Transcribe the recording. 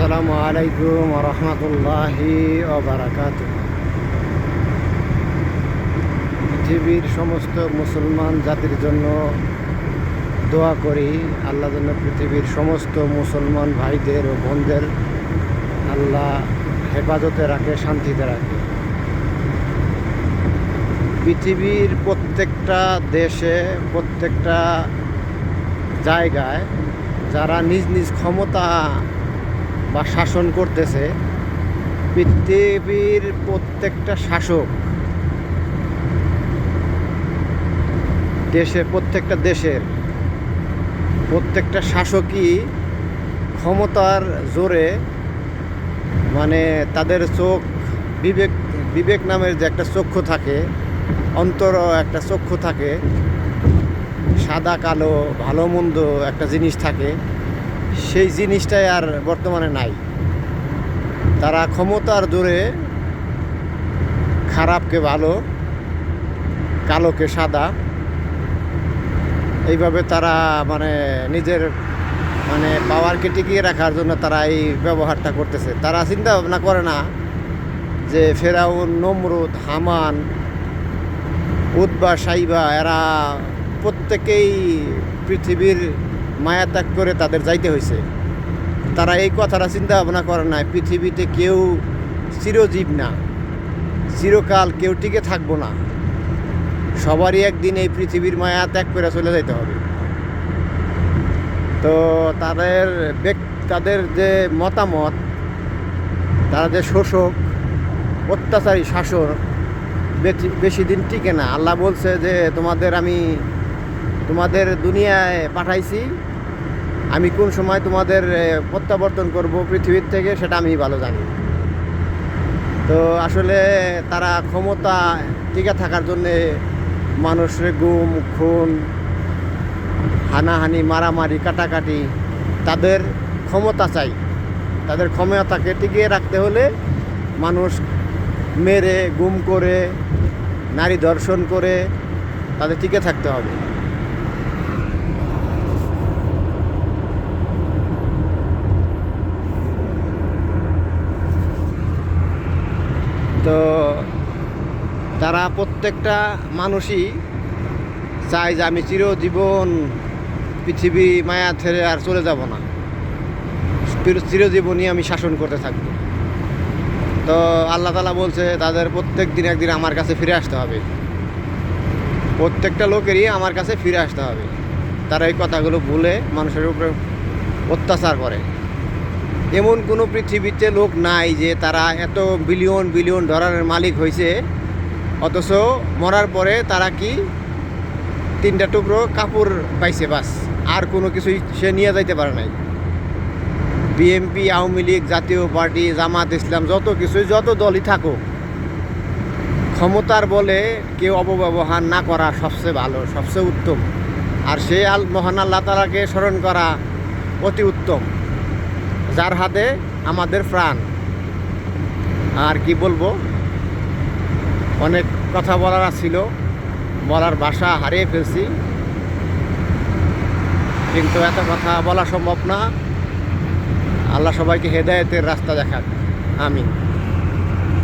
আসসালামু আলাইকুম রহমতুল্লাহি বারাকাত পৃথিবীর সমস্ত মুসলমান জাতির জন্য দোয়া করি, আল্লাহ যেন পৃথিবীর সমস্ত মুসলমান ভাইদের ও বোনদের আল্লাহ হেফাজতে রাখে, শান্তিতে রাখে। পৃথিবীর প্রত্যেকটা দেশে, প্রত্যেকটা জায়গায় যারা নিজ নিজ ক্ষমতা বা শাসন করতেছে, পৃথিবীর প্রত্যেকটা শাসক দেশে প্রত্যেকটা দেশের প্রত্যেকটা শাসকই ক্ষমতার জোরে মানে তাদের চোখ বিবেক বিবেক নামের যে একটা চক্ষু থাকে, অন্তর একটা চক্ষু থাকে, সাদা, কালো, ভালো, মন্দ একটা জিনিস থাকে সেই জিনিসটাই আর বর্তমানে নাই। তারা ক্ষমতার জোরে খারাপকে ভালো, কালোকে সাদা, এইভাবে তারা মানে নিজের মানে পাওয়ারকে টিকিয়ে রাখার জন্য তারা এই ব্যবহারটা করতেছে। তারা চিন্তা ভাবনা করে না যে ফেরাউন, নমরুদ, হামান উদ্বা সাইবা, এরা প্রত্যেকেই পৃথিবীর মায়া ত্যাগ করে তাদের যাইতে হয়েছে তারা এই কথাটা চিন্তা ভাবনা করে না পৃথিবীতে কেউ চিরজীব না, চিরকাল কেউ টিকে থাকব না। সবারই একদিন এই পৃথিবীর মায়া ত্যাগ করে চলে যেতে হবে। তো তাদের তাদের যে মতামত, তারা যে শোষক, অত্যাচারী শাসক বেশি দিন টিকে না। আল্লাহ বলছে যে, তোমাদের আমি তোমাদের দুনিয়ায় পাঠাইছি। আমি কোন সময় তোমাদের প্রত্যাবর্তন করব পৃথিবীর থেকে, সেটা আমি ভালো জানি। তো আসলে তারা ক্ষমতা টিকে থাকার জন্যে মানুষের গুম, খুন, হানাহানি, মারামারি, কাটাকাটি, তাদের ক্ষমতা চাই। তাদের ক্ষমতাকে টিকিয়ে রাখতে হলে মানুষ মেরে, গুম করে, নারী দর্শন করে তাদের টিকে থাকতে হবে। তো তারা প্রত্যেকটা মানুষই চায় যে আমি চিরজীবন পৃথিবী মায়া ছেড়ে আর চলে যাব না। চিরজীবনই আমি শাসন করতে থাকব। তো আল্লাহ তালা বলছে, তাদের প্রত্যেক দিন একদিন আমার কাছে ফিরে আসতে হবে। প্রত্যেকটা লোকেরই আমার কাছে ফিরে আসতে হবে। তারা এই কথাগুলো ভুলে মানুষের উপরে অত্যাচার করে। এমন কোনো পৃথিবীতে লোক নাই যে তারা এত বিলিয়ন বিলিয়ন ডলারের মালিক হয়েছে অথচ মরার পরে তারা কি তিনটা টুকরো কাপড় পাইছে বাস, আর কোনো কিছুই সে নিয়ে যাইতে পারে নাই। বিএমপি আওয়ামী লীগ, জাতীয় পার্টি, জামাত ইসলাম, যত কিছুই, যত দলই থাকুক, ক্ষমতার বলে কেউ অপব্যবহার না করা সবচেয়ে ভালো, সবচেয়ে উত্তম। আর সে আল, মহান আল্লাহ তালাকে স্মরণ করা অতি উত্তম। যার হাতে আমাদের প্রাণ। আর কি বলব? অনেক কথা বলার ছিল বলার ভাষা হারিয়ে ফেলছি। কিন্তু এত কথা বলা সম্ভব না। আল্লাহ সবাইকে হেদায়তের রাস্তা দেখাক। আমিন।